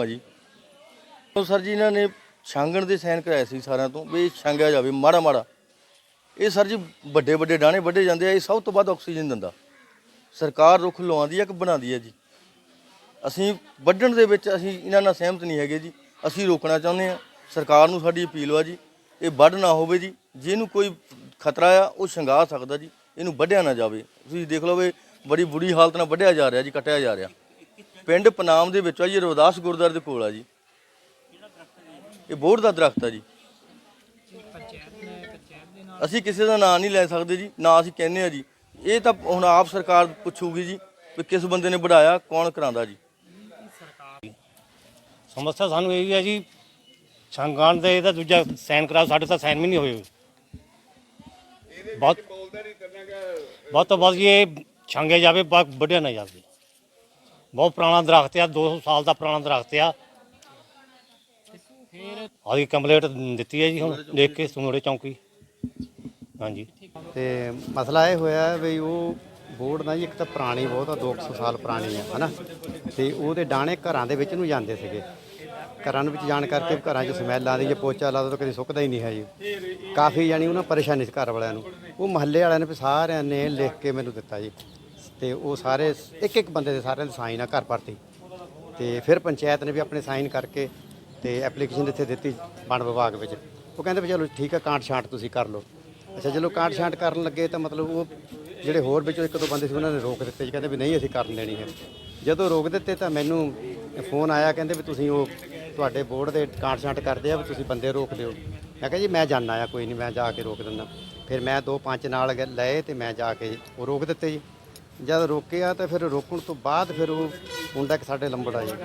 ਨਾਮ ਆ ਜੀ। ਉਹ ਸਰ ਜੀ, ਇਹਨਾਂ ਨੇ ਛਾਂਗਣ ਦੇ ਸਾਈਨ ਕਰਾਏ ਸੀ ਸਾਰਿਆਂ ਤੋਂ ਵੀ ਛਾਂਗਿਆ ਜਾਵੇ, ਮਾੜਾ ਮਾੜਾ। ਇਹ ਸਰ ਜੀ ਵੱਡੇ ਵੱਡੇ ਡਾਣੇ ਵੱਢੇ ਜਾਂਦੇ ਆ, ਇਹ ਸਭ ਤੋਂ ਵੱਧ ਆਕਸੀਜਨ ਦਿੰਦਾ। ਸਰਕਾਰ ਰੁੱਖ ਲਵਾਉਂਦੀ ਹੈ ਕਿ ਬਣਾਉਂਦੀ ਹੈ ਜੀ? ਅਸੀਂ ਵੱਢਣ ਦੇ ਵਿੱਚ ਅਸੀਂ ਇਹਨਾਂ ਨਾਲ ਸਹਿਮਤ ਨਹੀਂ ਹੈਗੇ ਜੀ। ਅਸੀਂ ਰੋਕਣਾ ਚਾਹੁੰਦੇ ਆ। ਸਰਕਾਰ ਨੂੰ ਸਾਡੀ ਅਪੀਲ ਵਾ ਜੀ, ਇਹ ਵੱਢ ਨਾ ਹੋਵੇ ਜੀ। ਜਿਹਨੂੰ ਕੋਈ ਖਤਰਾ ਆ, ਉਹ ਸ਼ੰਗਾ ਸਕਦਾ ਜੀ। ਇਹਨੂੰ ਵੱਢਿਆ ਨਾ ਜਾਵੇ। ਤੁਸੀਂ ਦੇਖ ਲਓ ਵੀ ਬੜੀ ਬੁਰੀ ਹਾਲਤ ਨਾਲ ਵੱਢਿਆ ਜਾ ਰਿਹਾ ਜੀ, ਕੱਟਿਆ ਜਾ ਰਿਹਾ। ਪਿੰਡ ਪਨਾਮ ਦੇ ਵਿੱਚ ਆ ਜੀ ਰਵਿਦਾਸ ਗੁਰਦੁਆਰੇ ਦੇ ਕੋਲ ਆ ਜੀ। ਇਹ ਬੋਰਡ ਦਾ ਦਰਖਤ ਆ ਜੀ। ਅਸੀਂ ਕਿਸੇ ਦਾ ਨਾਂ ਨਹੀਂ ਲੈ ਸਕਦੇ ਜੀ ਨਾ ਅਸੀਂ ਕਹਿੰਦੇ ਆ ਜੀ। ਇਹ ਤਾਂ ਹੁਣ ਆਪ ਸਰਕਾਰ ਪੁੱਛੂਗੀ ਜੀ ਵੀ ਕਿਸ ਬੰਦੇ ਨੇ ਵਧਾਇਆ ਕੌਣ ਕਰਾਂਦਾ ਜੀ। ਸਮੱਸਿਆ ਸਾਨੂੰ ਇਹ ਹੈ ਜੀ ਛੰਗਾਣ ਦੇ ਇਹਦਾ ਦੂਜਾ ਸਾਈਨ ਕਰਾ ਸਾਡੇ ਤਾਂ ਸਾਈਨ ਵੀ ਨਹੀਂ ਹੋਏ। ਬਹੁਤ ਬਹੁਤ ਬਹੁਤ ਇਹ ਛੰਗੇ ਜਾਵੇ ਬਾ ਵੱਢਿਆ ਨਾ ਜਾਵੇ। ਬਹੁਤ ਪੁਰਾਣਾ ਦਰਖਤ ਆ 200 ਸਾਲ ਦਾ ਪੁਰਾਣਾ ਦਰਖਤ ਆ। ਆਦੀ ਕੰਪਲੀਟ ਦਿੱਤੀ ਹੈ ਜੀ ਹੁਣ, ਦੇਖ ਕੇ ਸੁਨੋੜੇ ਚੌਂਕੀ। ਹਾਂਜੀ। ਤੇ ਮਸਲਾ ਇਹ ਹੋਇਆ ਵੀ ਉਹ ਬੋਰਡ ਨਾ ਜੀ, ਇੱਕ ਤਾਂ ਪੁਰਾਣੀ ਬਹੁਤ ਆ 200 ਸਾਲ ਪੁਰਾਣੀ ਆ, ਹਨਾ? ਤੇ ਉਹਦੇ ਡਾਣੇ ਘਰਾਂ ਦੇ ਵਿੱਚ ਨੂੰ ਜਾਂਦੇ ਸੀਗੇ। ਘਰਾਂ ਦੇ ਵਿੱਚ ਜਾਣ ਕਰਕੇ ਘਰਾਂ 'ਚ ਸਮੈਲ ਆਉਂਦੀ ਜੇ ਪੋਚਾ ਲਾ ਦੋ ਤਾਂ ਕਦੇ ਸੁੱਕਦਾ ਹੀ ਨਹੀਂ ਹੈ ਜੀ। ਕਾਫੀ ਜਾਨੀ ਉਹਨਾਂ ਪਰੇਸ਼ਾਨੀ ਸੀ ਘਰ ਵਾਲਿਆਂ ਨੂੰ। ਉਹ ਮਹੱਲੇ ਵਾਲਿਆਂ ਨੇ ਵੀ ਸਾਰਿਆਂ ਨੇ ਲਿਖ ਕੇ ਮੈਨੂੰ ਦਿੱਤਾ ਜੀ। ਤੇ ਉਹ ਸਾਰੇ ਇੱਕ ਇੱਕ ਬੰਦੇ ਦੇ ਸਾਰਿਆਂ ਦੇ ਸਾਈਨ ਆ ਘਰ ਭਰਤੀ। ਤੇ ਫਿਰ ਪੰਚਾਇਤ ਨੇ ਵੀ ਆਪਣੇ ਸਾਈਨ ਕਰਕੇ ਤੇ ਐਪਲੀਕੇਸ਼ਨ ਇੱਥੇ ਦਿੱਤੀ ਵਣ ਵਿਭਾਗ ਵਿੱਚ। ਉਹ ਕਹਿੰਦੇ ਵੀ ਚਲੋ ਠੀਕ ਆ ਕਾਂਟ ਛਾਂਟ ਤੁਸੀਂ ਕਰ ਲਓ। ਅੱਛਾ ਚਲੋ ਕਾਂਟ ਛਾਂਟ ਕਰਨ ਲੱਗੇ ਤਾਂ ਮਤਲਬ ਉਹ ਜਿਹੜੇ ਹੋਰ ਵਿੱਚੋਂ ਇੱਕ ਦੋ ਬੰਦੇ ਸੀ, ਉਹਨਾਂ ਨੇ ਰੋਕ ਦਿੱਤੇ। ਜੀ ਕਹਿੰਦੇ ਵੀ ਨਹੀਂ, ਅਸੀਂ ਕਰਨ ਦੇਣੀ ਹੈ। ਜਦੋਂ ਰੋਕ ਦਿੱਤੇ ਤਾਂ ਮੈਨੂੰ ਫੋਨ ਆਇਆ, ਕਹਿੰਦੇ ਵੀ ਤੁਸੀਂ ਉਹ ਤੁਹਾਡੇ ਬੋਰਡ ਦੇ ਕਾਂਟ ਛਾਂਟ ਕਰਦੇ ਆ, ਵੀ ਤੁਸੀਂ ਬੰਦੇ ਰੋਕ ਦਿਓ। ਮੈਂ ਕਿਹਾ ਜੀ, ਮੈਂ ਜਾਣਾ ਆ, ਕੋਈ ਨਹੀਂ, ਮੈਂ ਜਾ ਕੇ ਰੋਕ ਦਿੰਦਾ। ਫਿਰ ਮੈਂ ਦੋ ਪੰਜ ਨਾਲ ਲਏ ਤੇ ਮੈਂ ਜਾ ਕੇ ਉਹ ਰੋਕ ਦਿੱਤੇ ਜੀ। ਜਦ ਰੋਕਿਆ ਤਾਂ ਫਿਰ ਰੋਕਣ ਤੋਂ ਬਾਅਦ ਫਿਰ ਉਹ ਮੁੰਡਾ ਇੱਕ ਸਾਡੇ ਲੰਬੜ ਆਇਆ।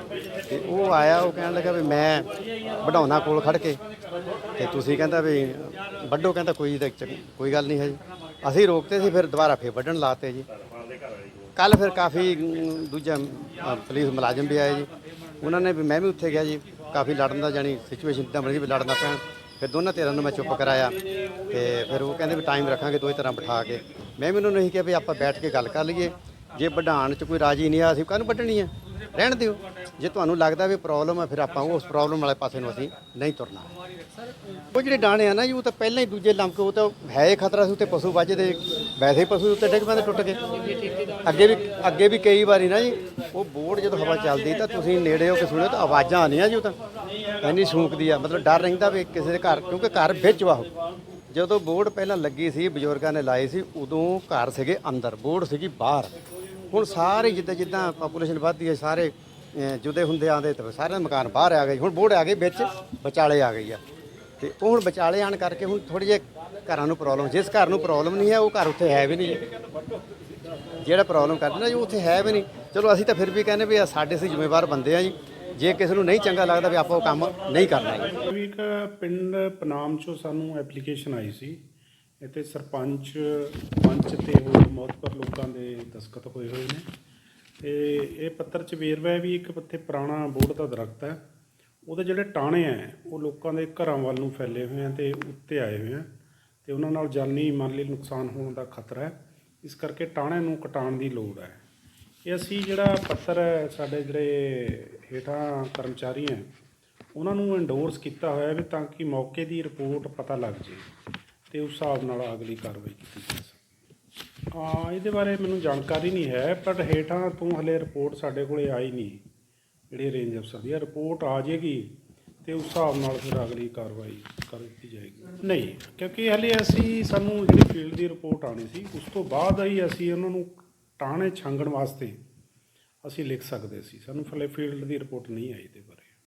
ਤੇ ਉਹ ਆਇਆ ਉਹ ਕਹਿਣ ਲੱਗਾ ਵੀ ਮੈਂ ਵਢਾਉਣਾ ਕੋਲ ਖੜ ਕੇ। ਤੇ ਤੁਸੀਂ ਕਹਿੰਦਾ ਵੀ ਵੱਡੋ ਕਹਿੰਦਾ ਕੋਈ ਤਾਂ ਚ- ਕੋਈ ਗੱਲ ਨਹੀਂ ਹੈ ਜੀ। ਅਸੀਂ ਰੋਕਤੇ ਸੀ ਫਿਰ ਦੁਬਾਰਾ ਫਿਰ ਵੱਢਣ ਲਾਤੇ ਜੀ। ਕੱਲ ਫਿਰ ਕਾਫੀ ਅਮ, ਦੂਜਾ ਅ, ਪੁਲਿਸ ਮੁਲਾਜ਼ਮ ਵੀ ਆਏ ਜੀ। ਉਹਨਾਂ ਨੇ ਵੀ ਮੈਂ ਵੀ ਉੱਥੇ ਗਿਆ ਜੀ। ਕਾਫੀ ਲੜਨ ਦਾ ਜਾਣੀ ਸਿਚੁਏਸ਼ਨ ਇਦਾਂ ਬਣੀ ਵੀ ਲੜਨਾ ਪੈਣ ਫਿਰ ਦੋਨਾਂ ਧਿਰਾਂ ਨੂੰ ਮੈਂ ਚੁੱਪ ਕਰਾਇਆ। ਤੇ ਫਿਰ ਉਹ ਕਹਿੰਦੇ ਵੀ ਟਾਈਮ ਰੱਖਾਂਗੇ ਦੋਵੇਂ ਤਰ੍ਹਾਂ ਬਿਠਾ ਕੇ। ਮੈਂ ਵੀ ਉਹਨਾਂ ਨੂੰ ਇਹੀ ਕਿਹਾ ਵੀ ਆਪਾਂ ਬੈਠ ਕੇ ਗੱਲ ਕਰ ਲਈਏ। ਜੇ ਵਢਾਉਣ 'ਚ ਕੋਈ ਰਾਜੀ ਨਹੀਂ ਆ, ਅਸੀਂ ਕਾਹਨੂੰ ਵੱਢਣੀ ਆ? ਰਹਿਣ ਦਿਓ। ਜੇ ਤੁਹਾਨੂੰ ਲੱਗਦਾ ਵੀ ਪ੍ਰੋਬਲਮ ਆ, ਫਿਰ ਆਪਾਂ ਉਸ ਪ੍ਰੋਬਲਮ ਵਾਲੇ ਪਾਸੇ ਨੂੰ ਅਸੀਂ ਨਹੀਂ ਤੁਰਨਾ। ਉਹ ਜਿਹੜੇ ਡਾਣੇ ਆ ਨਾ ਜੀ, ਉਹ ਤਾਂ ਪਹਿਲਾਂ ਹੀ ਦੂਜੇ ਲੰਮਕ, ਉਹ ਤਾਂ ਹੈ ਹੀ ਖਤਰਾ ਸੀ, ਉੱਤੇ ਪਸ਼ੂ ਵੱਜਦੇ। ਵੈਸੇ ਹੀ ਪਸ਼ੂ ਉੱਤੇ ਡਿੱਗ ਪੈਂਦੇ, ਟੁੱਟ ਕੇ। ਅੱਗੇ ਵੀ ਅੱਗੇ ਵੀ ਕਈ ਵਾਰੀ ਨਾ ਜੀ, ਉਹ ਬੋਰਡ ਜਦੋਂ ਹਵਾ ਚੱਲਦੀ, ਤਾਂ ਤੁਸੀਂ ਨੇੜੇ ਹੋ ਕੇ ਸੁਣਿਓ, ਤਾਂ ਆਵਾਜ਼ਾਂ ਆਉਂਦੀਆਂ ਜੀ ਉਹ ਤਾਂ। ਇੰਨੀ ਸੂਕਦੀ ਆ, ਮਤਲਬ ਡਰ ਰਹਿੰਦਾ ਵੀ ਕਿਸੇ ਦੇ ਘਰ, ਕਿਉਂਕਿ ਘਰ ਵਿੱਚ ਵਾ ਜਦੋਂ ਬੋਰਡ ਪਹਿਲਾਂ ਲੱਗੀ ਸੀ, ਬਜ਼ੁਰਗਾਂ ਨੇ ਲਾਈ ਸੀ, ਉਦੋਂ ਘਰ ਸੀਗੇ ਅੰਦਰ, ਬੋਰਡ ਸੀਗੀ ਬਾਹਰ। ਹੁਣ ਸਾਰੇ ਜਿੱਦਾਂ ਜਿੱਦਾਂ ਪਾਪੂਲੇਸ਼ਨ ਵੱਧਦੀ ਹੈ, ਸਾਰੇ ਜੁਦੇ ਹੁੰਦੇ ਆਂਦੇ ਤਾਂ ਸਾਰੇ ਮਕਾਨ ਬਾਹਰ ਆ ਗਏ ਹੁਣ ਬੋਰਡ ਆ ਗਏ, ਵਿੱਚ ਵਿਚਾਲੇ ਆ ਗਈ ਆ। ਤੇ ਉਹ ਹੁਣ ਵਿਚਾਲੇ ਆਣ ਕਰਕੇ ਹੁਣ ਥੋੜੀ ਜਿਹੀ ਘਰਾਂ ਨੂੰ ਪ੍ਰੋਬਲਮ ਜਿਸ ਘਰ ਨੂੰ ਪ੍ਰੋਬਲਮ ਨਹੀਂ ਹੈ, ਉਹ ਘਰ ਉੱਥੇ ਹੈ ਵੀ ਨਹੀਂ। ਜਿਹੜਾ ਪ੍ਰੋਬਲਮ ਕਰਦੇ ਨਾ ਜੀ ਉੱਥੇ ਹੈ ਵੀ ਨਹੀਂ। ਚਲੋ ਅਸੀਂ ਤਾਂ ਫਿਰ ਵੀ ਕਹਿੰਦੇ ਵੀ ਇਹ ਸਾਡੇ ਸੀ ਜ਼ਿੰਮੇਵਾਰ ਬੰਦੇ ਆ ਜੀ। ਜੇ ਕਿਸੇ ਨੂੰ ਨਹੀਂ ਚੰਗਾ ਲੱਗਦਾ ਵੀ ਆਪਾਂ ਉਹ ਕੰਮ ਨਹੀਂ ਕਰਨਾ ਜੀ ਵੀ ਇੱਕ ਪਿੰਡ ਪਨਾਮ ਚੋਂ ਸਾਨੂੰ ਐਪਲੀਕੇਸ਼ਨ ਆਈ ਸੀ। ਇੱਥੇ ਸਰਪੰਚ, ਪੰਚ ਤੇ ਹੋਰ ਮੌਤਬਰ ਲੋਕਾਂ ਦੇ ਦਸਖਤ ਹੋਏ ਹੋਏ ਨੇ। ਤੇ ਇਹ ਪੱਤਰ ਚ ਵੇਰਵਾ ਹੈ ਵੀ ਇੱਕ ਪੱਥੇ ਪੁਰਾਣਾ ਬੋਰਡ ਦਾ ਦਰਖਤ ਹੈ। ਉਹਦੇ ਜਿਹੜੇ ਟਾਣੇ ਆ ਉਹ ਲੋਕਾਂ ਦੇ ਘਰਾਂ ਵੱਲ ਨੂੰ ਫੈਲੇ ਹੋਏ ਆ ਤੇ ਉੱਤੇ ਆਏ ਹੋਏ ਆ ਤੇ ਉਹਨਾਂ ਨਾਲ ਜਾਨੀ ਮਾਲੀ ਨੁਕਸਾਨ ਹੋਣ ਦਾ ਖਤਰਾ ਹੈ। ਇਸ ਕਰਕੇ ਟਾਣੇ ਨੂੰ ਕਟਾਉਣ ਦੀ ਲੋੜ ਹੈ। ਇਹ ਅਸੀਂ ਜਿਹੜਾ ਪੱਤਰ ਹੈ, ਸਾਡੇ ਜਿਹੜੇ ਹੇਠਾਂ ਕਰਮਚਾਰੀ ਹੈ, ਉਹਨਾਂ ਨੂੰ ਐਂਡੋਰਸ ਕੀਤਾ ਹੋਇਆ ਵੀ ਤਾਂ ਕਿ ਮੌਕੇ ਦੀ ਰਿਪੋਰਟ ਪਤਾ ਲੱਗ ਜੇ ਤੇ ਉਸ ਹਿਸਾਬ ਨਾਲ ਅਗਲੀ ਕਾਰਵਾਈ ਕੀਤੀ ਜਾ ਸਕੇ। ਹਾਂ, ਇਹਦੇ ਬਾਰੇ ਮੈਨੂੰ ਜਾਣਕਾਰੀ ਨਹੀਂ ਹੈ, ਪਰ ਹੇਠਾਂ ਤੋਂ ਹਲੇ ਰਿਪੋਰਟ ਸਾਡੇ ਕੋਲੇ ਆਈ ਨਹੀਂ, ਜਿਹੜੇ ਰੇਂਜ ਅਫਸਰ ਦੀ। ਰਿਪੋਰਟ ਆ ਜਾਏਗੀ ਤੇ ਉਸ ਹਿਸਾਬ ਨਾਲ ਫਿਰ ਅਗਲੀ ਕਾਰਵਾਈ ਕਰ ਦਿੱਤੀ ਜਾਏਗੀ। ਨਹੀਂ, ਕਿਉਂਕਿ ਹਲੇ ਅਸੀਂ ਸਾਨੂੰ ਜਿਹੜੀ ਫੀਲਡ ਦੀ ਰਿਪੋਰਟ ਆਣੀ ਸੀ, ਉਸ ਤੋਂ ਬਾਅਦ ਹੀ ਅਸੀਂ ਉਹਨਾਂ ਨੂੰ ਟਾਣੇ ਛਾਂਗਣ ਵਾਸਤੇ ਅਸੀਂ ਲਿਖ ਸਕਦੇ ਸੀ। ਸਾਨੂੰ ਫਲੇ ਫੀਲਡ ਦੀ ਰਿਪੋਰਟ ਨਹੀਂ ਆਈ ਇਹਦੇ ਬਾਰੇ।